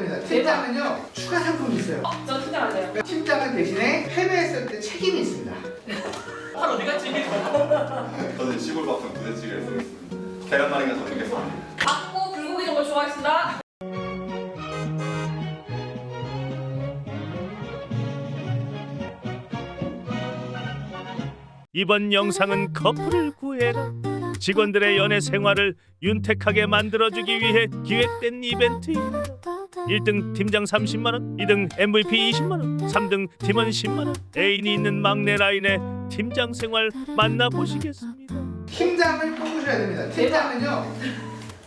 됩니다. 팀장은요 추가 상품이 있어요. 어, 저 팀장 할래요. 팀장은 대신에 패배했을 때 책임이 있습니다. 팔 어디 갔지? 저는 시골 밥통 부대찌개를 쓰겠습니다. 계란말이가 전문겠습니다. 닭고 불고기 정도 좋아하겠습니다. 이번 영상은 커플을 구해라 직원들의 연애 생활을 윤택하게 만들어주기 위해 기획된 이벤트입니다 1등 팀장 30만원, 2등 MVP 20만원, 3등 팀원 10만원 애인이 있는 막내 라인의 팀장 생활 만나보시겠습니다 팀장을 뽑으셔야 됩니다. 팀장은요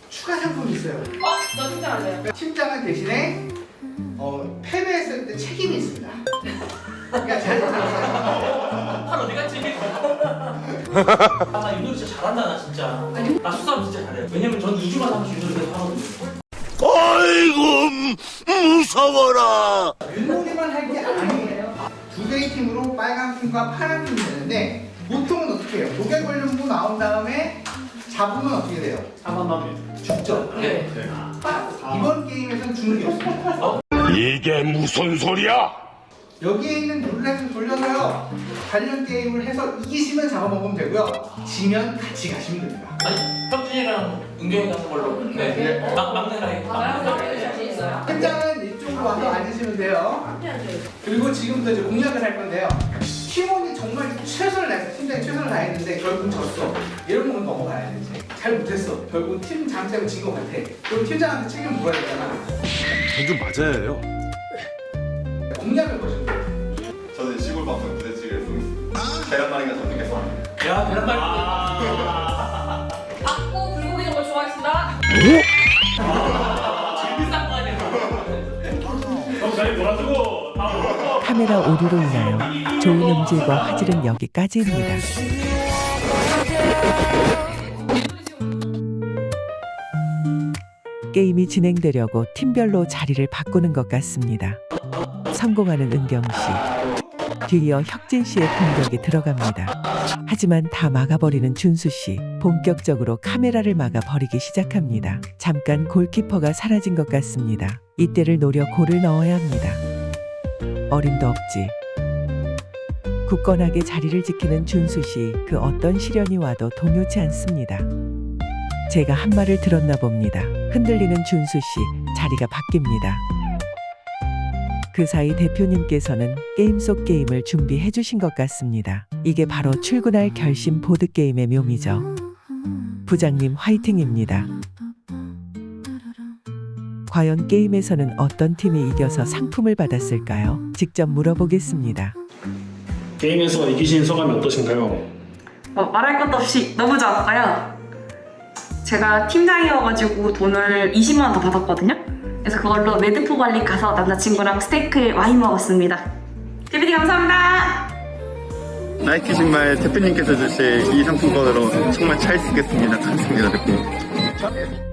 추가 상품이 있어요. 어, 저 팀장 할래요. 팀장은 대신에 어, 패배했을 때 책임이 있습니다. 그러니까 잘 들어보세요. 팔 어디 갔지? 아, 윷놀이 진짜 잘한다, 나 진짜. 나 수싸움 진짜 잘해. 왜냐면 전 2주마다 한 번씩 윷놀이 계속 하거든요. 무서워라. 윷놀이만 할 게 아니에요. 두 개의 팀으로 빨간 팀과 파란 팀이 되는데 보통은 어떻게 해요? 독일 관련부 나온 다음에 잡으면 어떻게 돼요? 한번만 죽죠. 네. 아, 이번 게임에서는 죽는 게 없습니다. 이게 무슨 소리야? 여기에 있는 룰렛을 돌려서요. 관련 게임을 해서 이기시면 잡아먹으면 되고요. 지면 같이 가시면 됩니다. 아니, 혁준이랑 은경이 가는 걸로. 네. 막. 아, 나랑 나랑 그리고 지금부터 이제 공약을 할 건데요. 팀원이 정말 최선을 다했어. 팀장이 최선을 다했는데 결국 졌어. 이런 건 넘어가야 돼. 이제. 잘 못했어. 결국 팀장 때문에 진것 같아. 그럼 팀장한테 책임 물어야 되잖아. 전좀 맞아야 해요. 공약을 거시면 돼. 저는 시골 밥통 부대찌개를 쓰겠습니다. 계란말이가 전문겠습니다. 야, 계란말이. 닭고 불고기 정도 좋아하겠습니다. 비 카메라 오류로 인하여 좋은 음질과 화질은 여기까지입니다. 게임이 진행되려고 팀별로 자리를 바꾸는 것 같습니다. 성공하는 은경 씨. 뒤이어 혁진 씨의 공격이 들어갑니다. 하지만 다 막아버리는 준수 씨. 본격적으로 카메라를 막아버리기 시작합니다. 잠깐 골키퍼가 사라진 것 같습니다. 이때를 노려 골을 넣어야 합니다. 어림도 없지. 굳건하게 자리를 지키는 준수 씨, 그 어떤 시련이 와도 동요치 않습니다. 제가 한 말을 들었나 봅니다. 흔들리는 준수 씨, 자리가 바뀝니다. 그 사이 대표님께서는 게임 속 게임을 준비해 주신 것 같습니다. 이게 바로 출근할 결심 보드게임의 묘미죠. 부장님 화이팅입니다. 과연 게임에서는 어떤 팀이 이겨서 상품을 받았을까요? 직접 물어보겠습니다. 게임에서 이기신 소감이 어떠신가요? 어, 말할 것도 없이 너무 좋았고요. 제가 팀장이어가지고 돈을 20만 원 더 받았거든요. 그래서 그걸로 매드포 관리 가서 남자친구랑 스테이크 와인 먹었습니다. 대표님 감사합니다. 나이키 신발 대표님께서 주실 이 상품권으로 정말 잘 쓰겠습니다. 감사합니다. 대표님.